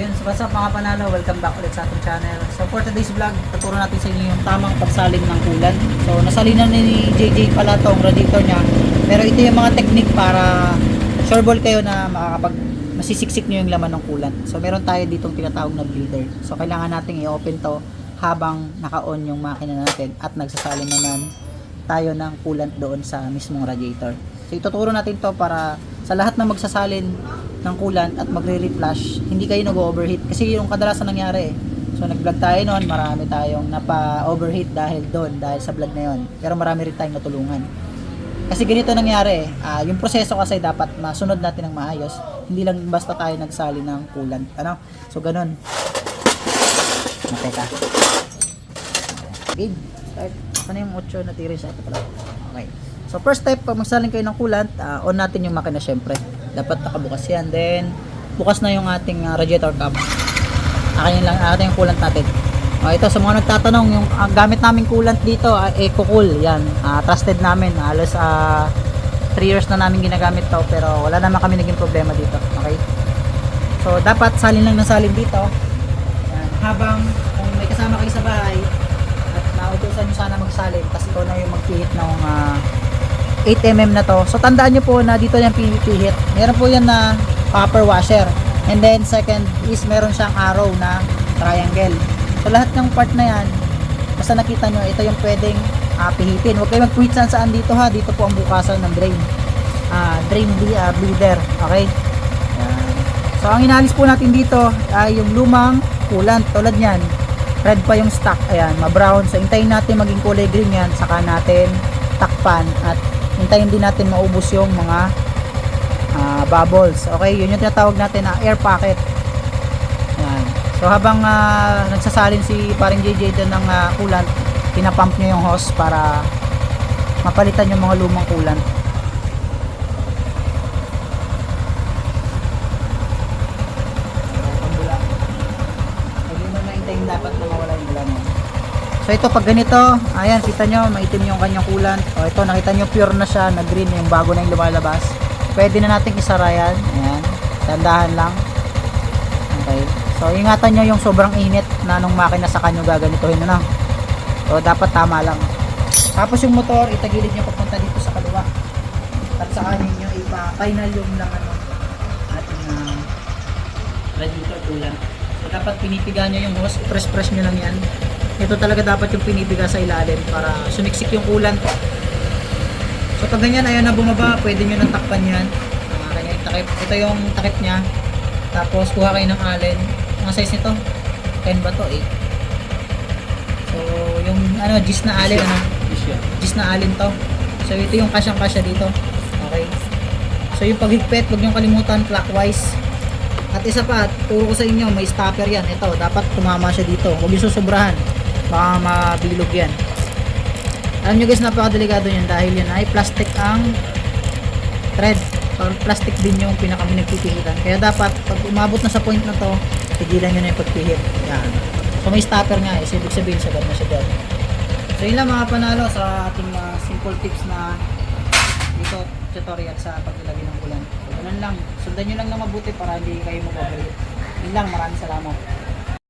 Ayun, so what's up mga panalo? Welcome back ulit sa ating channel. So for today's vlog, tuturo natin sa inyo yung tamang pagsaling ng kulan. So nasalinan ni JJ pala tong radiator niya. Pero ito yung mga technique para sure ball kayo na makakapag masisiksik nyo yung laman ng kulan. So meron tayo ditong tinatawag na bleeder. So kailangan nating i-open to habang naka-on yung makina natin at nagsasalin naman tayo ng coolant doon sa mismong radiator. So ituturo natin to para sa lahat ng magsasalin ng coolant at magre-reflush, hindi kayo nag-overheat. Kasi yung kadalasan nangyari eh. So nag-vlog tayo noon, marami tayong napa-overheat dahil doon, dahil sa vlog na yon. Pero marami rin tayong natulungan. Kasi ganito nangyari eh. Ah, yung proseso kasi dapat masunod natin ng maayos. Hindi lang basta tayo nagsali ng coolant. Ano? So ganun. Mateka. Game. Start. Ano yung 8 na tira sa ito pala? Okay. So first step, pag magsaling kayo ng coolant, ah, on natin yung makina syempre. Dapat nakabukas yan. Then, bukas na yung ating ah, radiator cap. Akin lang, atin yung coolant natin. Oh, ito sa mga nagtatanong, yung ang gamit naming coolant dito, uh, EcoCool, yan. Ah, trusted namin. Halos 3 years na namin ginagamit to, pero wala naman kami naging problema dito. Okay? So, dapat salin lang ng salin dito. Yan. Habang kung may kasama kayo sa bahay, at nautusan nyo sana magsalin, tapos ikaw na yung magpihit ng ah, 8mm na to. So tandaan nyo po na dito yung pinipihit. Meron po yan na copper washer. And then second is meron siyang arrow na triangle. So lahat ng part na yan, basta nakita nyo, ito yung pwedeng ah, pihitin. Huwag kayo magpuhit saan saan dito ha. Dito po ang bukasan ng drain. Ah, drain ble- ah, bleeder. Okay? Yan. So ang inalis po natin dito ay yung lumang coolant. Tulad yan. Red pa yung stock. Ayan, ma-brown. So hintayin natin maging kulay green yan. Saka natin takpan at hintayin din natin maubos yung mga ah, bubbles. Okay, yun yung tinatawag natin na air pocket. Ayan. So habang ah, nagsasalin si paring JJ doon ng ah, coolant, pinapump niya yung hose para mapalitan yung mga lumang coolant. Pambula. Hindi mo maintain dapat na mawala yung bula mo. So ito pag ganito, ayan kita nyo, maitim yung kanyang coolant. O ito nakita nyo pure na siya, na green yung bago na yung lumalabas. Pwede na nating isara yan. Ayan, tandahan lang. Okay. So ingatan nyo yung sobrang init na nung makina sa kanyo gaganituhin na. So dapat tama lang. Tapos yung motor, itagilid nyo papunta dito sa kaliwa. At sa kanin ipa-final yung lang ano, ating ah, radiator coolant. So dapat pinipiga nyo yung hose, press-press nyo lang yan. Ito talaga dapat yung pinipiga sa ilalim para sumiksik yung coolant. So pag ganyan, ayaw na bumaba, pwede nyo nang takpan yan. Uh, ganyan yung takip. Ito yung takip niya. Tapos kuha kayo ng allen. Ang size nito, 10 ba to? 8. So yung ano, gis na allen, ano? Gis na allen to. So ito yung kasyang-kasya dito. Okay. So yung paghigpit, huwag nyo kalimutan clockwise. At isa pa, turo ko sa inyo, may stopper yan. Ito, dapat tumama siya dito. Huwag yung susobrahan. Baka mabilog yan. Alam nyo guys, napakadelikado yan dahil yan ay plastic ang thread. Parang plastic din yung pinaka pinagpipihitan. Kaya dapat, pag umabot na sa point na to, tigilan nyo na yung pagpihit. Yan. So may stopper nga eh. So, ibig sabihin, sagad na siya dyan. So yun lang mga panalo sa ating mga simple tips na dito tutorial sa paglalagay ng ulan. So, lang. Sundan nyo lang na mabuti para hindi kayo mag-overheat. Yun lang. Maraming salamat.